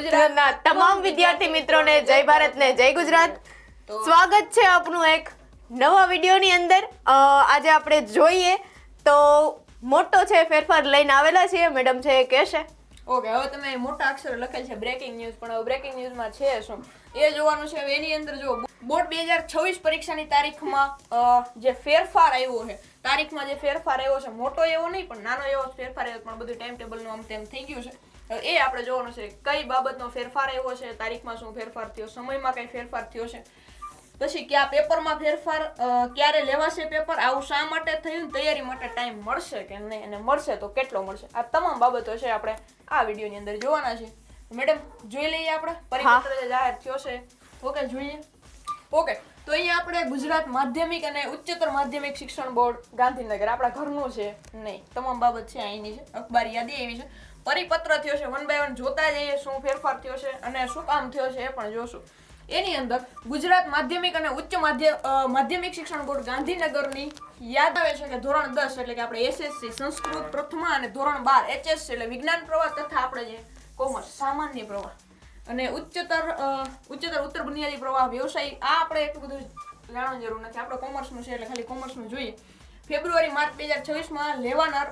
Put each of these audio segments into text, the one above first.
ગુજરાતના તમામ વિદ્યાર્થી મિત્રોને જય ભારત ને જય ગુજરાત. સ્વાગત છે આપનું એક નવા વિડીયોની અંદર. આજે આપણે જોઈએ તો મોટો છે ફેરફાર લઈને આવેલા છીએ. મેડમ છે એ કહેશે. ઓકે હવે તમે મોટા અક્ષરો લખેલ છે બ્રેકિંગ ન્યૂઝ પણ હવે બ્રેકિંગ ન્યૂઝમાં છે શું? એ જોવાનું છે હવે એની અંદર જો બોર્ડ બે હજાર છવ્વીસ પરીક્ષાની તારીખમાં જે ફેરફાર આવ્યો છે તારીખમાં જે ફેરફાર આવ્યો છે મોટો એવો નહીં પણ નાનો એવો ફેરફાર આવ્યો પણ બધું ટાઈમ ટેબલનું આમ તેમ થઈ ગયું છે. એ આપણે જોવાનું છે કઈ બાબતનો ફેરફાર આવ્યો છે તારીખમાં શું ફેરફાર થયો સમયમાં કઈ ફેરફાર થયો છે. પછી કયા પેપરમાં ફેરફાર ક્યારે લેવાશે પેપર આવું શા માટે થયું તૈયારી માટે ટાઈમ મળશે કે નહીં અને મળશે તો કેટલો મળશે? આ તમામ બાબતો છે આપણે આ વિડીયોની અંદર જોવાના છે. મેડમ જોઈ લઈએ આપણે? પરિપત્ર જે જાહેર થયો છે. ઓકે જોઈએ. ઓકે તો અહીંયા આપણે ગુજરાત માધ્યમિક અને ઉચ્ચતર માધ્યમિક શિક્ષણ બોર્ડ ગાંધીનગર આપણા ઘરનું છે. નહીં તમામ બાબત છે અહીંની છે. અખબાર યાદી એવી છે. પરિપત્ર થયો છે, વન બાય વન જોતા જઈએ શું ફેરફાર થયો છે અને શું કામ થયો છે એ પણ જોશું. એની અંદર ગુજરાત માધ્યમિક અને ઉચ્ચ માધ્ય માધ્યમિક શિક્ષણ બોર્ડ ગાંધીનગરની યાદ આવે છે કે ધોરણ દસ એટલે કે આપણે એસએસસી સંસ્કૃત પ્રથમા અને ધોરણ બાર એચએસસી એટલે વિજ્ઞાન પ્રવાહ તથા આપણે જે કોમર્સ, સામાન્ય પ્રવાહ. અને ઉચ્ચતર ઉચ્ચતર ઉત્તર બુનિયાદી પ્રવાહ વ્યવસાય, આ આપણે એટલું બધું જાણવાની જરૂર નથી. આપણે કોમર્સનું છે એટલે ખાલી કોમર્સનું જોઈએ. ફેબ્રુઆરી, માર્ચ બે હજાર છવ્વીસમાં લેવાનાર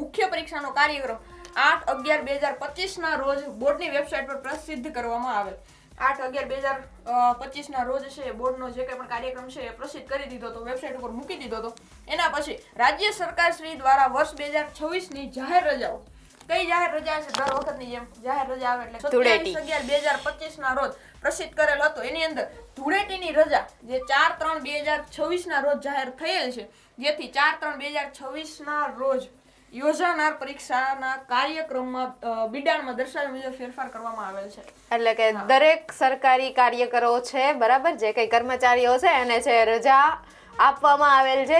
મુખ્ય પરીક્ષાનો કાર્યક્રમ આઠ અગિયાર બે હજાર પચીસના રોજ બોર્ડની વેબસાઇટ પર પ્રસિદ્ધ કરવામાં આવેલ. આઠ અગિયાર બે હજાર પચીસના રોજ છે બોર્ડનો જે કંઈ પણ કાર્યક્રમ છે એ પ્રસિદ્ધ કરી દીધો હતો વેબસાઇટ ઉપર મૂકી દીધો હતો. એના પછી રાજ્ય સરકાર શ્રી દ્વારા વર્ષ બે હજાર છવ્વીસની જાહેર રજાઓ. કઈ જાહેર રજા છે? દર વખતની જેમ જાહેર રજા આવે એટલે સત્યાવીસ અગિયાર બે હજાર પચીસ ના રોજ પ્રસિદ્ધ કરેલ હતો. એની અંદર ધૂળેટીની રજા જે ચાર ત્રણ બે હજાર છવ્વીસ ના રોજ જાહેર થયેલ છે જેથી ચાર ત્રણ બે હજાર છવ્વીસ ના રોજ યોજાનાર પરીક્ષાના કાર્યક્રમમાં બિડાણમાં દર્શાવ્યા મુજબ ફેરફાર કરવામાં આવેલ છે. એટલે કે દરેક સરકારી કાર્યકરો છે બરાબર? જે કઈ કર્મચારીઓ છે એને છે રજા આપવામાં આવેલ છે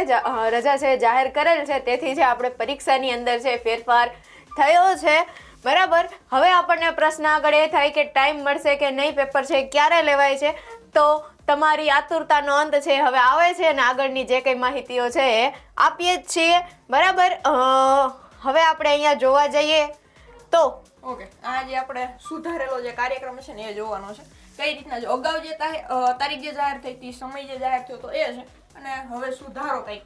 રજા છે જાહેર કરેલ છે. તેથી જે આપણે પરીક્ષાની અંદર છે ફેરફાર થયો છે બરાબર? હવે આપણને પ્રશ્ન આગળ એ થાય કે ટાઈમ મળશે કે નહીં પેપર છે ક્યારે લેવાય છે? તો તમારી આતુરતાનો અંત છે હવે આવે છે અને આગળની જે કંઈ માહિતીઓ છે એ આપીએ જ છીએ. બરાબર? હવે આપણે અહીંયા જોવા જઈએ તો ઓકે આ જે આપણે સુધારેલો જે કાર્યક્રમ છે ને એ જોવાનો છે. કઈ રીતના જો અગાઉ જે તારી- તારીખ જે જાહેર થઈ હતી સમય જે જાહેર થયો તો એ છે. અને હવે સુધારો કંઈક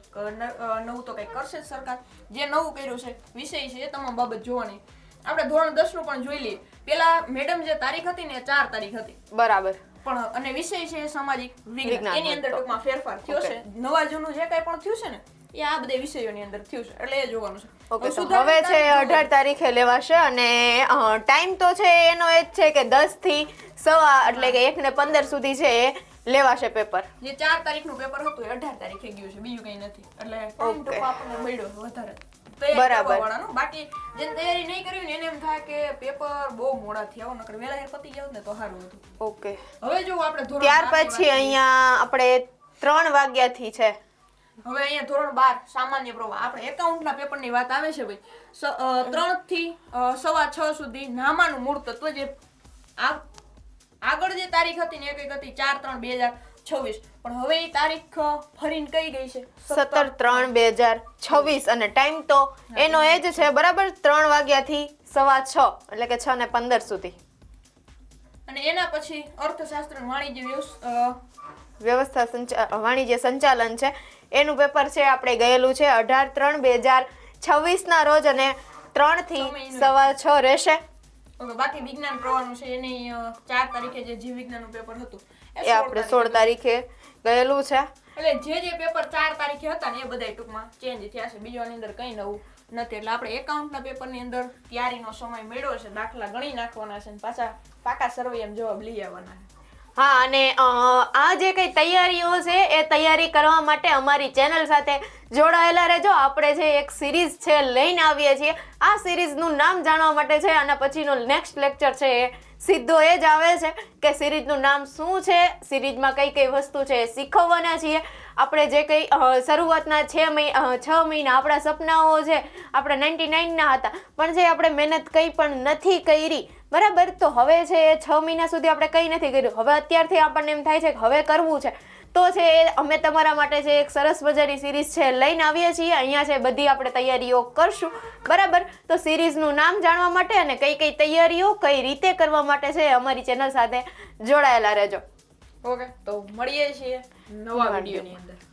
નવું તો કંઈક કરશે જ સરકાર. જે નવું કર્યું છે વિષય છે એ તમામ બાબત જોવાની. આપણે ધોરણ દસનું પણ જોઈ લઈએ. પેલા મેડમ જે તારીખ હતી ને એ ચાર તારીખ હતી. બરાબર. પણ અને વિષય છે સામાજિક વિજ્ઞાન. એની અંદર ટૂંકમાં ફેરફાર થયો છે. નવા જૂનું જે કંઈ પણ થયું છે ને એ આ બધા વિષયોની અંદર થયું છે. એટલે એ જોવાનું છે. ઓકે તો હવે છે અઢાર તારીખે લેવાશે અને ટાઈમ તો છે એનો એ જ છે કે દસથી સવા એટલે કે એક ને પંદર સુધી છે એ લેવાશે પેપર. જે ચાર તારીખનું પેપર હતું એ અઢાર તારીખે ગયું છે બીજું કઈ નથી. એટલે ટાઈમ ટૂંકો આપણને મળ્યો વધારે. બરાબર. બાકી જેને તૈયારી નહીં કરી ને એને એમ થાય કે પેપર બહુ મોડા થયા નકર વેલા હેર પતી જાવ ને તો સારું હતું. ઓકે હવે જો આપણે ધોરણ ત્યાર પછી અહીંયા આપણે ત્રણ વાગ્યાથી છે. હવે અહીંયા ધોરણ બાર સામાન્ય પ્રવાહ. આપણે એકાઉન્ટના પેપરની વાત આવે છે ભાઈ. ત્રણથી સવા છ સુધી નામાનું મૂળ તત્વ જે આગળ જે તારીખ હતી ને એક હતી ચાર ત્રણ બે હજાર છવ્વીસ. પણ હવે એ તારીખ ફરીને કઈ ગઈ છે? સત્તર ત્રણ બે હજાર છવ્વીસ. અને ટાઈમ તો એનો એ જ છે બરાબર? ત્રણ વાગ્યાથી સવા છ એટલે કે છ ને પંદર સુધી. અને એના પછી અર્થશાસ્ત્ર વાણિજ્ય વ્યવસ્થા સંચા વાણિજ્ય સંચાલન છે. એનું પેપર છે આપણે ગયેલું છે અઢાર ત્રણ બે હજાર છવ્વીસના રોજ અને ત્રણથી સવા છ રહેશે. ઓકે, બાકી વિજ્ઞાન પ્રવાહનું છે એની ચાર તારીખે જે જીવ વિજ્ઞાનનું પેપર હતું એ આપણે સોળ તારીખે ગયેલું છે. એટલે જે જે પેપર ચાર તારીખે હતા ને એ બધા ટૂંકમાં ચેન્જ થયા છે. બીજો ની અંદર કંઈ નવું નથી. એટલે આપણે એકાઉન્ટના પેપરની અંદર તૈયારીનો સમય મેળવ્યો છે. દાખલા ગણી નાખવાના છે પાછા પાકા સર્વે એમ જવાબ લઈ આવવાના છે. હા, અને આ જે કઈ તૈયારીઓ છે એ તૈયારી કરવા માટે અમારી ચેનલ સાથે જોડાયેલા રહેજો. આપણે જે એક સિરીઝ છે લઈને આવીએ છીએ. આ સિરીઝનું નામ જાણવા માટે છે અને પછીનો નેક્સ્ટ લેક્ચર છે એ સીધો એ જ આવે છે કે સિરીઝનું નામ શું છે, સિરીઝમાં કઈ કઈ વસ્તુ છે એ શીખવવાના છીએ. આપણે જે કંઈ શરૂઆતના છ મહિના છ મહિના આપણા સપનાઓ છે, આપણે નાઇન્ટી નાઇનના હતા, પણ જે આપણે મહેનત કંઈ પણ નથી કરી બરાબર તો હવે છે એ છ મહિના સુધી આપણે કંઈ નથી કર્યું. હવે અત્યારથી આપણને એમ થાય છે કે હવે કરવું છે. તો છે એ અમે તમારા માટે છે એક સરસ મજાની સિરીઝ છે લઈને આવીએ છીએ. અહીંયા છે બધી આપણે તૈયારીઓ કરશું. બરાબર? તો સિરીઝનું નામ જાણવા માટે અને કઈ કઈ તૈયારીઓ કઈ રીતે કરવા માટે છે અમારી ચેનલ સાથે જોડાયેલા રહેજો. ઓકે તો મળીએ છીએ નવા વિડીયોની અંદર.